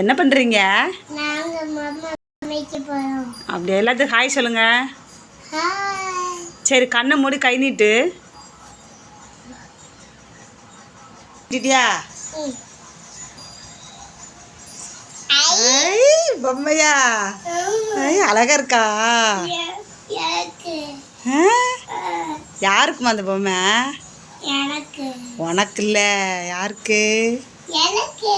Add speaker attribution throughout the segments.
Speaker 1: என்ன பண்ணுறீங்க
Speaker 2: போறோம்.
Speaker 1: அப்படியே எல்லாத்துக்கும் ஹாய் சொல்லுங்க. சரி கண்ணை மூடி கை நீட்டு. நீட்டியா பொம்மையா? அழகா இருக்கா? யாருக்குமா அந்த பொம்மை? உனக்கு இல்லை யாருக்கு?
Speaker 2: எனக்கு.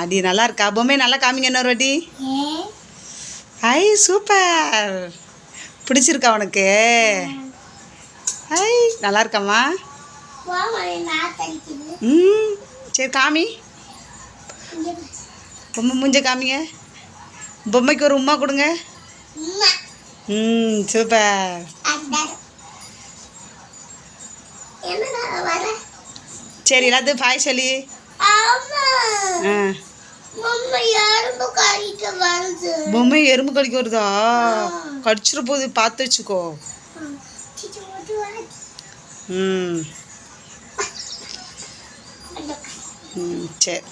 Speaker 1: அடி நல்லா இருக்கா பொம்மை நல்லா காமிங்க இன்னொரு வாட்டி. ஐ சூப்பர். பிடிச்சிருக்கா உனக்கு? ஐ நல்லா இருக்காம்மா ம் சரி காமி. பொம்மை மூஞ்ச காமிங்க. பொம்மைக்கு ஒரு உமா கொடுங்க. ம் சூப்பர். சரி எல்லாத்தையும் பாய் சொல்லி. பொம்மை எறும்பு கடிக்க வருதா. கடிச்சிட போகுது பார்த்து வச்சுக்கோ. ம். சரி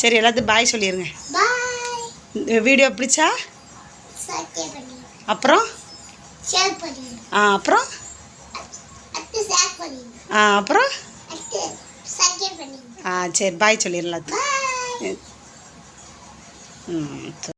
Speaker 1: சரி எல்லாத்தையும் பாய் சொல்லிடுங்க வீடியோ பிடிச்சா? அப்புறம்? ஆ அப்புறம்? ஆ அப்புறம்? ஆ சரி பாய் சொல்லிடலாம். ம்